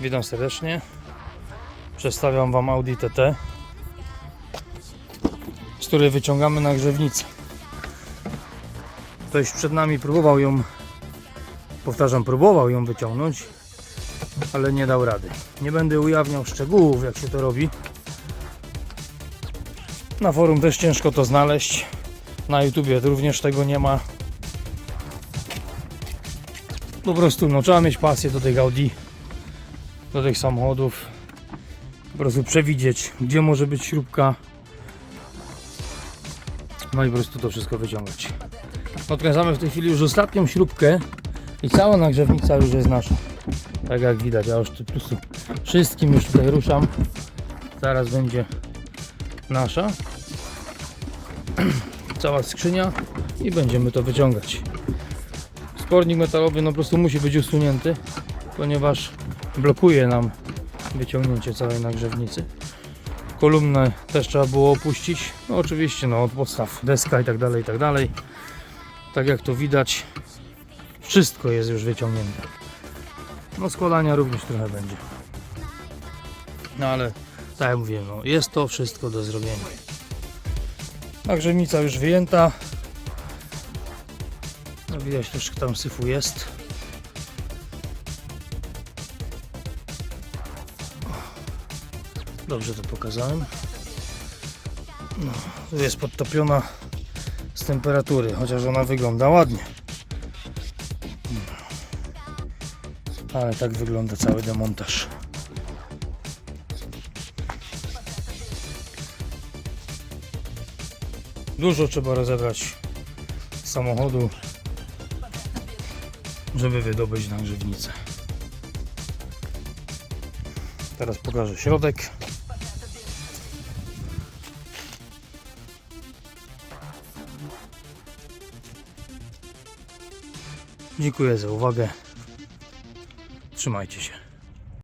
Witam serdecznie. Przedstawiam Wam Audi TT, z której wyciągamy nagrzewnicę. Ktoś przed nami próbował ją, powtarzam, próbował ją wyciągnąć, ale nie dał rady. Nie będę ujawniał szczegółów, jak się to robi. Na forum też ciężko to znaleźć. Na YouTubie również tego nie ma. Po prostu no, trzeba mieć pasję do tych Audi, do tych samochodów. Po prostu przewidzieć, gdzie może być śrubka. No i po prostu to wszystko wyciągać. Odkręcamy w tej chwili już ostatnią śrubkę i cała nagrzewnica już jest nasza. Tak jak widać, ja już tu prostu wszystkim już tutaj ruszam. Zaraz będzie nasza. Cała skrzynia i będziemy to wyciągać. Spornik metalowy no po prostu musi być usunięty, ponieważ blokuje nam wyciągnięcie całej nagrzewnicy. Kolumnę też trzeba było opuścić. No oczywiście no od podstaw deska i tak dalej, i tak dalej. Tak jak to widać, wszystko jest już wyciągnięte. No składania również trochę będzie. No ale tak jak mówiłem, no, jest to wszystko do zrobienia. Nagrzewnica już wyjęta. No widać też tam syfu jest. Dobrze to pokazałem. No, tu jest podtopiona z temperatury, chociaż ona wygląda ładnie. Ale tak wygląda cały demontaż. Dużo trzeba rozebrać samochodu, żeby wydobyć nagrzewnicę. Teraz pokażę środek. Dziękuję za uwagę. Trzymajcie się.